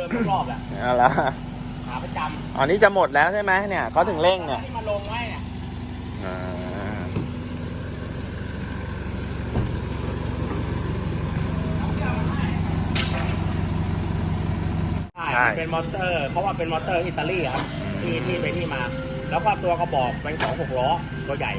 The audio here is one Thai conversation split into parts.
ดิมทุกรอบแหละเอาละขาประจอ๋อนี่จะหมดแล้วใช่ไหมเนี่ยเขาำถึงเร่งเนี่ยที่มาลงไว้เนี่ยอ่าใช่มันเป็นมอเตอร์เพราะว่าเป็นมอเตอร์อิตาลีครับที่ที่ไปที่มา แล้วก็ตัวกระบอกเป็นของหกล้อตัวใหญ่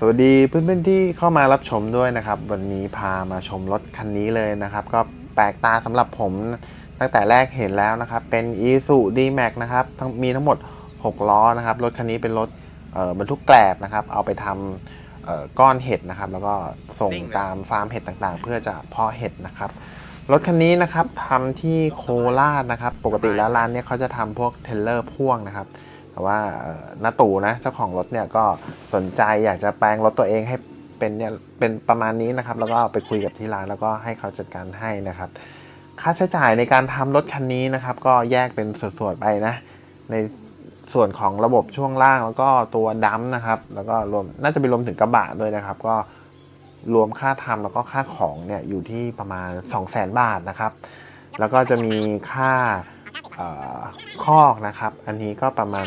สวัสดีเพื่อนๆที่เข้ามารับชมด้วยนะครับ วันนี้พามาชมรถคันนี้เลยนะครับ ก็แปลกตาสำหรับผมตั้งแต่แรกเห็นแล้วนะครับ เป็น i s u D-Max นะครับทั้งมีทั้งหมด 6 ล้อนะครับ รถคันนี้เป็นรถเอ่อบรรทุกแกลบนะครับ เอาไปทำเอ่อก้อนเห็ดนะครับ แล้วก็ส่งตามฟาร์มเห็ดต่างๆ เพื่อจะเพาะเห็ดนะครับ รถคันนี้นะครับทำที่โคราชนะครับ ปกติแล้วร้านเนี้ยเขาจะทำพวกเทรลเลอร์พ่วงนะครับ แต่ว่าเอ่อน้าตู่นะเจ้าของรถเนี่ยก็สนใจอยากจะแปลงรถตัวเองให้เป็นเนี่ยเป็นประมาณนี้นะครับ แล้วก็ไปคุยกับที่ร้านแล้วก็ให้เขาจัดการให้นะครับ ค่าใช้จ่ายในการทำรถคันนี้นะครับ ก็แยกเป็นส่วนๆไปนะ ในส่วนของระบบช่วงล่างแล้วก็ตัวดัมนะครับ แล้วก็รวมน่าจะไปรวมถึงกระบะด้วยนะครับ ก็รวมค่าทำแล้วก็ค่าของเนี่ยอยู่ที่ประมาณ 2 0 0 0 0 0บาทนะครับ แล้วก็จะมีค่าเอ่อคอกนะครับ อันนี้ก็ประมาณ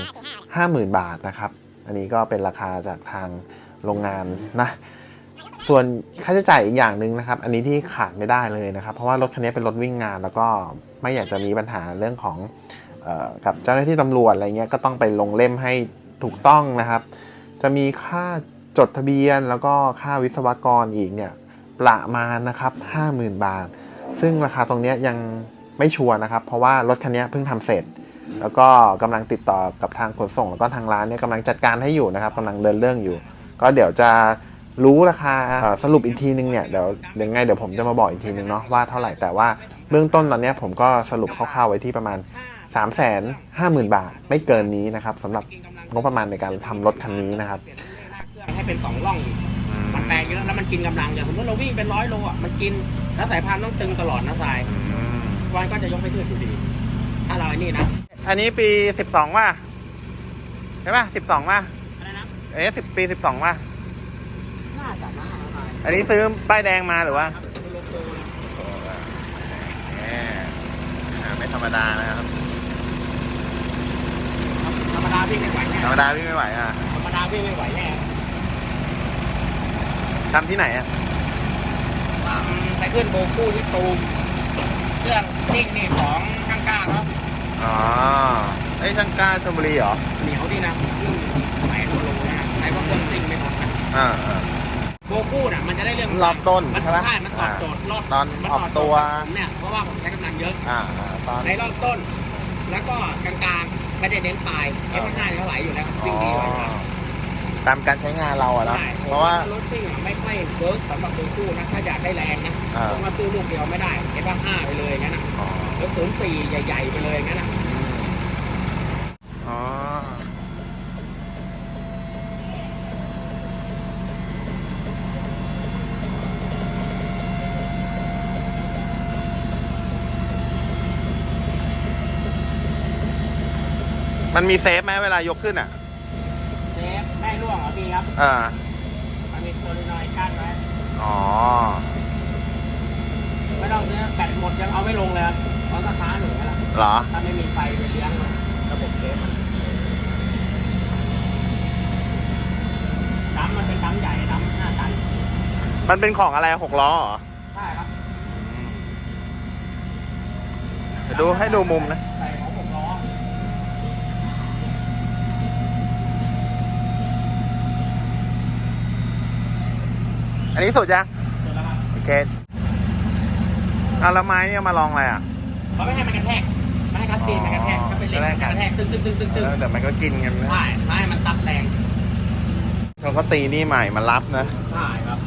50,000 บาทนะครับ อันนี้ก็เป็นราคาจากทางโรงงานนะ ส่วนค่าใช้จ่ายอีกอย่างหนึ่งนะครับ อันนี้ที่ขาดไม่ได้เลยนะครับ เพราะว่ารถคันนี้เป็นรถวิ่งงาน แล้วก็ไม่อยากจะมีปัญหาเรื่องของออกับเจ้าหน้าที่ตำรวจอะไรเงี้ย ก็ต้องไปลงเล่มให้ถูกต้องนะครับ จะมีค่าจดทะเบียนแล้วก็ค่าวิศวกรอีกเนี่ยประมาณนะครับ 50,000 บาท ซึ่งราคาตรงนี้ยยังไม่ชัวร์นะครับ เพราะว่ารถคันนี้เพิ่งทำเสร็จ แล้วก็กำลังติดต่อกับทางขนส่ง แล้วก็ทางร้านเนี่ยกำลังจัดการให้อยู่นะครับกำลังเดินเรื่องอยู่ ก็เดี๋ยวจะรู้ราคาเอ่อสรุปอีกทีนึงเนี่ยเดี๋ยวเดี๋ยวไงเดี๋ยวผมจะมาบอกอีกทีนึงเนาะว่าเท่าไหร่แต่ว่าเบื้องต้นตอนเนี้ยผมก็สรุปคร่าวๆไว้ที่ประมาณ 3 5 0 0 0 0 บาท ไม่เกินนี้นะครับสำหรับงบประมาณในการทำรถคันนี้นะครับให้เป็นสองร่องอีกมันแปลงเยอะแล้วมันกินกำลังอย่างสมมติเราวิ่งเป็นร้อยโลอะมันกินแล้วสายพานต้องตึงตลอดนะทรายวันก็จะยกไม่ขึ้นอยู่ดี ถ้าเราไอ้นี่นะ อันนี้ปี12ว่ะใช่ป่ะ12ว่ะอะไรนะเอ๊ะสิบปี12ว่ะน่าจะนะทรายอันนี้ซื้อป้ายแดงมาหรือว่าครับเป็นโลโก้เลยไม่ธรรมดานะครับ ธรรมดาวิ่งไม่ไหวแน่ธรรมดาพี่ไม่ไหวอะธรรมดาวิ่งไม่ไหวแน่ทำที่ไหนอะอืมไปขึ้นโบกู้ที่ตูมเครื่องซิ่งนี่ของข้างกล้าเขา อ๋อไอ้ยช่างกล้าชลบุรีเหรอ เหนียวดีนะเครื่องแปดโลนะใช้ว่าเครื่องซิ่งไม่หมดนะอ่าอ่า โบกู้น่ะมันจะได้เรื่องรอบต้นมันใช่ไหมใช่มันตอบโจทย์รอบตอนมัออกตัวโจทย์ผมเนี่ยเพราะว่าผมใช้กำลังเยอะอ่าอ่าตอน ในรอบต้น แล้วก็กลางๆไม่ได้เน้นปลายเอฟห้าเนี่ยเขาไหลอยู่แล้วอ๋วิ่งดีกว่าครับอ ตามการใช้งานเราอะเนาะใช่เพราะว่า รถซิ่งอะไม่ค่อยเวิร์กสำหรับโบกู้นะ ถ้าอยากได้แรงนะอ่า ต้องมาตู้ลูกเดียวไม่ได้เอฟห้าไปเลยอย่างนั้นนะอ๋อรถศูนย์สี่ใหญ่ๆไปเลยอย่างนั้นนะอ๋อมันมีเซฟไหมเวลายกขึ้นอะเซฟ ได้ร่วงเหรอพี่ครับอ่ามันมีโซลินอยด์กั้นไว้อ๋อไม่ต้องเนี่ยแบตหมดยังเอาไม่ลงเลยครับตอนสตาร์ทหนึ่งแล้วเหรอถ้าไม่มีไฟไปเลี้ยงระบบเซฟมันดัมมันเป็นดัมใหญ่ดัมห้าตันมันเป็นของอะไรหกล้อเหรอใช่ครับเดี๋ยวดูให้ดูมุมนะ ใส่ของหกล้อ อันนี้สุดยังเสร็จแล้วครับโอเคเอาแล้วไม้เนี่ยมาลองอะไรอะเขาไม่ให้มันกระแทกไม่ให้คัดตีนมันกระแทกอ๋อถ้าเป็นเล็กกระแทกมันกระแทกตึ้งตึ้งตึ้งตึ้งตึ้งแล้วเดี๋ยวมันก็กินกันนะใช่ไม่ให้มันตับแรงเขาก็ตีนี่ใหม่มารับนะใช่ครับ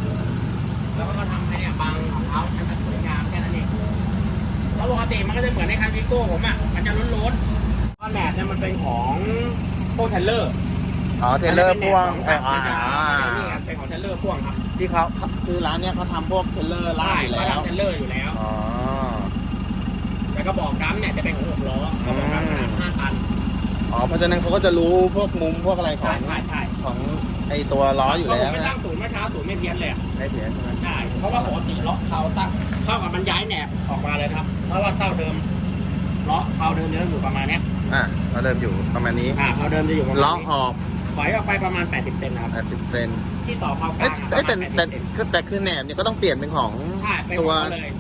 แล้วก็ทำให้เนี่ยบางของเขาให้มันสวยงามแค่นั้นเองแล้วปกติมันก็จะเหมือนในคันวิโก้ผมอะมันจะล้นๆก้อนแหนบเนี่ยมันเป็นของโคเทลเลอร์อ๋อเทเลอร์พ่วงเอเอ่ออ่านี่ครับเป็นของเทเลอร์พ่วงครับ ที่เขาคือร้านเนี้ยเขาทำพวกเทเลอร์ล่าใช่อยู่เขาแล้วทำเทเลอร์อยู่แล้ว อ๋อ แล้วก็บอกดัมเนี่ยจะเป็นของหกล้อเขาบอกดัมขนาดห้าตันอ๋อเพราะฉะนั้นเขาก็จะรู้พวกมุมพวกอะไรขอใช่งใช่ใช่ของไอไอตัวล้ออยู่เพราะผแล้มวไม่นะตั้งศูนย์เมื่อเช้าศูนย์ไม่เพี้ยนเลยอะไม่เพี้ยนใช่ไหมใช่เพราะว่าปกติล็อกเขาตั้งเท่ากับมันย้ายแหนบออกมาเลยนะครับ เพราะว่าเท่าเดิมล็อกเขาเดิมจะอยู่ประมาณเนี้ยอะเราเดิมอยู่ประมาณนี้อ่าเขาเดิมจะอยู่ประมาณล้อนี้ออก ถอยออกไปประมาณ 80เซนนะครับ 80เซนที่ต่อเขากเอ้ลายงอะปเอ้ยระแต่มาณแต่80เซนคือแต่คือแหนบเนี่ยก็ต้องเปลี่ยนเป็นของใช่เป็นตัขวองเขาเลย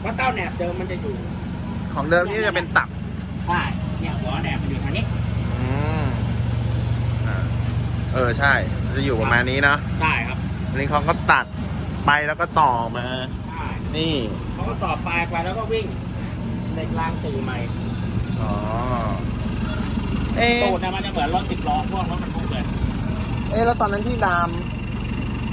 เพราะเต้าแหนบเดิมมันจะอยู่ของเดิมที่จะเป็นตับใช่เนี่ยหัวแหนบมันอยู่ทางนี้อืมอ่าเออใช่ จะอยู่ประมาณนี้เนาะใช่ครับอันนี้เขาก็ตัดไปแล้วก็ต่อมา ใช่นี่ เขาก็ต่อปลายไปแล้วก็วิ่งในกลางสี่ใหม่อ๋อ เอ๊ะตูดเนี่ยมันจะเหมือนรถสิบล้อพวกรถบรรทุกเลยเอ๊ะแล้วตอนนั้นที่ดาม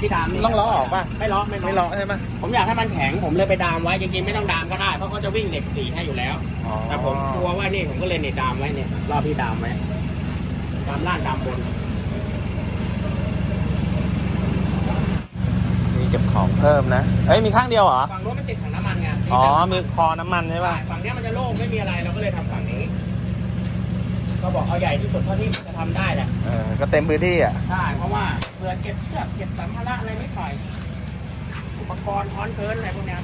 ที่ดามนี่ต้องล้อออกป่ะ ไม่ล้อไม่ล้อ ไม่ล้อใช่ไหมผมอยากให้มันแข็งผมเลยไปดามไว้จริงๆไม่ต้องดามก็ได้เพราะเขาจะวิ่งเหล็กสี่ให้อยู่แล้ว อ๋อแต่ผมกลัวว่านี่ผมก็เลยเนี่ยดามไว้เนี่ยรอบที่ดามไว้ดามล่างดามบนมีเก็บของเพิ่มนะ เอ้ยมีข้างเดียวเหรอ ฝั่งโน้นมันติดถังน้ำมันไงอ๋อมีคอน้ำมันใช่ใช่ป่ะฝั่งเนี้ยมันจะโล่งไม่มีอะไรเราก็เลยทำฝั่งนี้ ก็บอกเอาใหญ่ที่สุดเท่าที่จะทำได้แหละเออก็เต็มพื้นที่อะ ใช่เพราะว่าเผื่อเก็บเสื้อเก็บสัมภาระอะไรไม่ปล่อย อุปกรณ์ท้อนเกินอะไรพวกเนี้ย